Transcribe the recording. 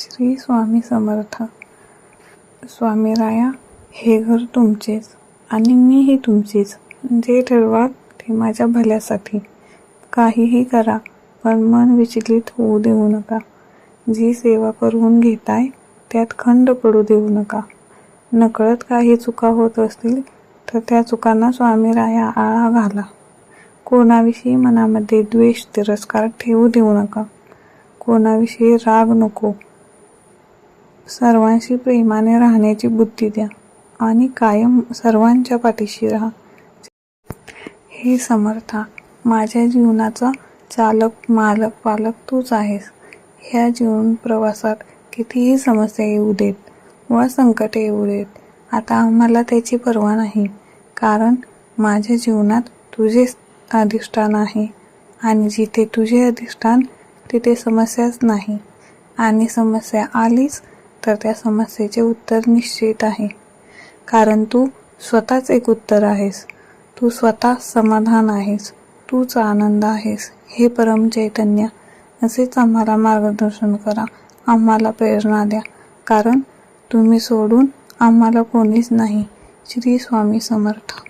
श्री स्वामी समर्थ. स्वामी राया हे घर तुमचेच आणि मीही तुमचीच. जे ठरवा ते माझ्या भल्यासाठी. काहीही करा पण मन विचलित होऊ देऊ नका. जी सेवा करून घेताय त्यात खंड पडू देऊ नका. नकळत काही चुका होत असतील तर त्या चुकांना स्वामी राया आळा घाला. कोणाविषयी मनामध्ये द्वेष तिरस्कार ठेवू देऊ नका. कोणाविषयी राग नको. सर्वांशी प्रेमाने राहण्याची बुद्धी द्या आणि कायम सर्वांच्या पाठीशी राहा. हे समर्था माझ्या जीवनाचा चालक मालक पालक तूच आहेस. ह्या जीवन प्रवासात कितीही समस्या येऊ देत व संकटे येऊ देत आता आम्हाला त्याची पर्वा नाही. कारण माझ्या जीवनात तुझेच अधिष्ठान आहे आणि जिथे तुझे अधिष्ठान तिथे समस्याच नाही. आणि समस्या आलीच तर त्या समस्येचे उत्तर निश्चित आहे. कारण तू स्वतःच एक उत्तर आहेस. तू स्वतः समाधान आहेस. तूच आनंद आहेस. हे परम चैतन्य. असेच आम्हाला मार्गदर्शन करा. आम्हाला प्रेरणा द्या. कारण तुम्ही सोडून आम्हाला कोणीच नाही. श्री स्वामी समर्थ.